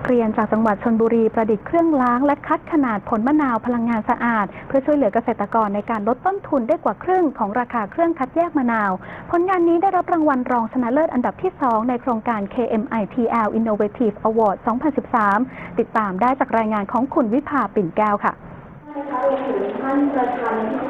นักเรียนจากจังหวัดชนบุรีประดิษฐ์เครื่องล้างและคัดขนาดผลมะนาวพลังงานสะอาด เพื่อช่วยเหลือเกษตรกรในการลดต้นทุนได้กว่าครึ่งของราคาเครื่องคัดแยกมะนาว ผลงานนี้ได้รับรางวัลรองชนะเลิศอันดับที่ 2 ในโครงการ KMITL Innovative Award 2013 ติดตามได้จากรายงานของคุณวิภาปิ่นแก้วค่ะเ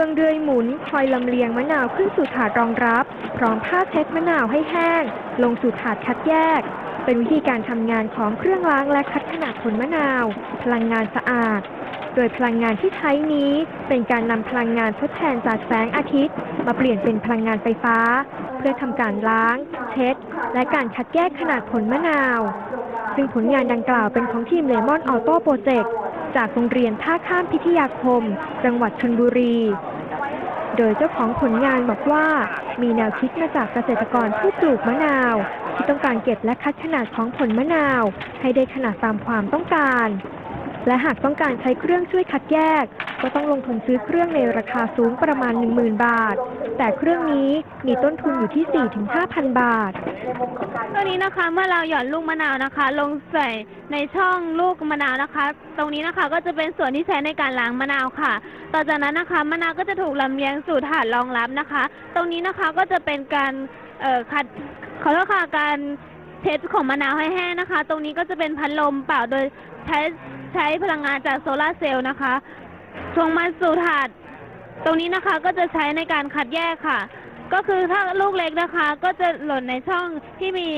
ฟืองเดือยหมุนคอยลำเลียงมะนาวขึ้นสู่ถาดรองรับ พร้อมผ้าเช็ดมะนาวให้แห้ง ลงสู่ถาดคัดแยก เป็นวิธีการทำงานของเครื่องล้างและคัดขนาดผลมะนาว พลังงานสะอาด โดยพลังงานที่ใช้นี้เป็นการนำพลังงานทดแทนจากแสงอาทิตย์ มาเปลี่ยนเป็นพลังงานไฟฟ้า เพื่อทำการล้าง เช็ด และการคัดแยกขนาดผลมะนาว ซึ่งผลงานดังกล่าวเป็นของทีมเลมอนออโต้โปรเจกต์จากโรงเรียนท่าข้ามพิทยาคม จังหวัดชนบุรี โดยเจ้าของผลงานบอกว่า มีแนวคิดมาจากเกษตรกรผู้ปลูกมะนาว ที่ต้องการเก็บและคัดขนาดของผลมะนาว ให้ได้ขนาดตามความต้องการ และหากต้องการใช้เครื่องช่วยคัดแยก ก็ต้องลงทุนซื้อเครื่องในราคาสูงประมาณ 10,000 บาท แต่เครื่องนี้มีต้นทุนอยู่ที่ 4-5,000 บาท ตัวนี้นะคะเมื่อเราหย่อนลูกมะนาวนะคะ ลงใส่ในช่องลูกมะนาวนะคะ ตรงนี้นะคะก็จะเป็นส่วนที่ใช้ในการล้างมะนาวค่ะ ต่อจากนั้นนะคะมะนาวก็จะถูกลำเลียงสู่ถาดรองรับนะคะ ตรงนี้นะคะก็จะเป็นการเอ่อคัดขอโทษค่ะการ เทสของมะนาวให้แห้งนะคะ ตรงนี้ก็จะเป็นพัดลมเป่าโดยใช้ใช้พลังงานจากโซลาร์เซลล์นะคะส่งมาสู่ถาด ตรงนี้นะคะก็จะใช้ในการคัดแยกค่ะ ก็คือถ้าลูกเล็กนะคะ ก็จะหล่นในช่องที่มี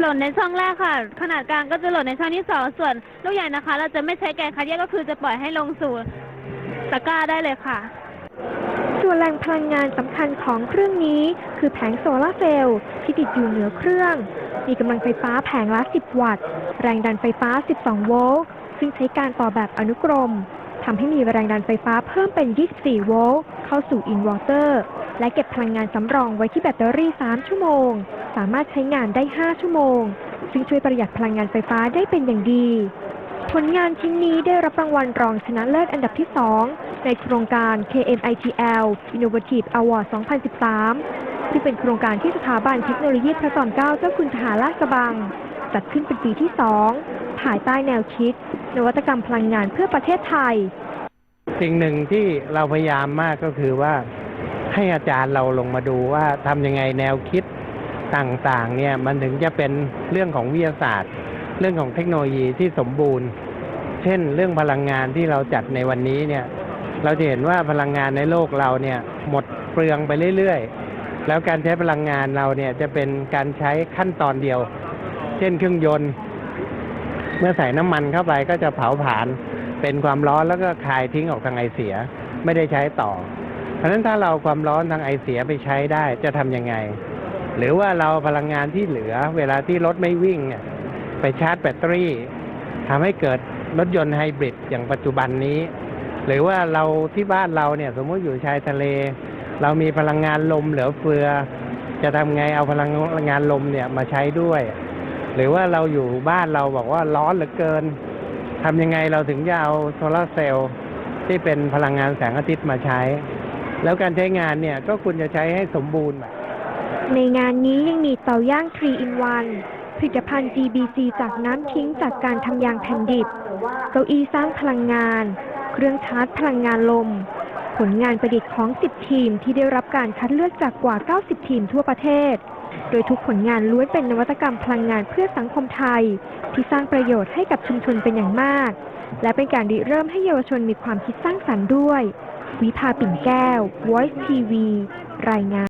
หล่นในช่องแรกค่ะ ขนาดกลางก็จะหล่นในช่องที่สองส่วน ลูกใหญ่นะคะ เราจะไม่ใช้การคัดแยกก็คือจะปล่อยให้ลงสู่ตะกร้าได้เลยค่ะ ส่วนแหล่งพลังงานสำคัญของเครื่องนี้ คือแผงโซลาร์เซลล์ที่ติดอยู่เหนือเครื่อง มีกำลังไฟฟ้าแผงละ 10 วัตต์ แรงดันไฟฟ้า 12 โวลต์ ซึ่งใช้การต่อแบบอนุกรม ทำให้มีแรงดันไฟฟ้าเพิ่มเป็น 24 โวลต์ เข้าสู่อินเวอร์เตอร์ และเก็บพลังงานสำรองไว้ที่แบตเตอรี่ 3 ชั่วโมง สามารถใช้งานได้ 5 ชั่วโมง ซึ่งช่วยประหยัดพลังงานไฟฟ้าได้เป็นอย่างดี ผลงานชิ้นนี้ได้รับรางวัลรองชนะเลิศอันดับที่ 2 ในโครงการ KMITL Innovative Award 2013 ซึ่งเป็นโครงการที่สถาบันเทคโนโลยีพระจอมเกล้าเจ้าคุณทหารราชกระบัง จัดขึ้นเป็นปีที่ 2 ภายใต้แนวคิด นวัตกรรมพลังงานเพื่อประเทศไทย สิ่งหนึ่งที่เราพยายามมากก็คือว่าให้อาจารย์เราลงมาดูว่าทำยังไงแนวคิดต่างๆเนี่ยมันถึงจะเป็นเรื่องของวิทยาศาสตร์ เรื่องของเทคโนโลยีที่สมบูรณ์ เช่น เรื่องพลังงานที่เราจัดในวันนี้เนี่ย เราจะเห็นว่าพลังงานในโลกเราเนี่ย หมดเปลืองไปเรื่อยๆ แล้วการใช้พลังงานเราเนี่ยจะเป็นการใช้ขั้นตอนเดียว เช่นเครื่องยนต์ เมื่อใส่น้ำมันเข้าไปก็จะเผาผลาญเป็นความร้อนแล้วก็คายทิ้งออกทางไอเสีย ไม่ได้ใช้ต่อ เพราะฉะนั้นถ้าเราความร้อนทางไอเสียไปใช้ได้จะทำยังไง หรือว่าเราพลังงานที่เหลือ เวลาที่รถไม่วิ่งเนี่ยไปชาร์จแบตเตอรี่ทำให้เกิดรถยนต์ไฮบริดอย่างปัจจุบันนี้ หรือว่าเราที่บ้านเราเนี่ยสมมติอยู่ชายทะเล เรามีพลังงานลมเหลือเฟือ จะทำไงเอาพลังงานลมเนี่ยมาใช้ด้วย หรือว่าเราอยู่บ้านเราบอกว่าร้อนเหลือเกินทำยังไงเราถึงจะเอาโซลาร์เซลล์ที่เป็นพลังงานแสงอาทิตย์มาใช้ แล้วการใช้งานเนี่ยก็ควรจะใช้ให้สมบูรณ์ในงานนี้ยังมีเตาย่าง 3 in 1 ผลิตภัณฑ์ GBC จากน้ำทิ้งจากการทำยางแผ่นดิบ เก้าอี้สร้างพลังงาน เครื่องชาร์จพลังงานลม ผลงานประดิษฐ์ของ 10 ทีมที่ได้รับการคัดเลือกจากกว่า 90 ทีมทั่วประเทศ โดยทุกผลงานล้วนเป็นนวัตกรรมพลังงานเพื่อสังคมไทย ที่สร้างประโยชน์ให้กับชุมชนเป็นอย่างมาก และเป็นการริเริ่มให้เยาวชนมีความคิดสร้างสรรค์ด้วย วิภาปิ่นแก้ว Voice TV รายงาน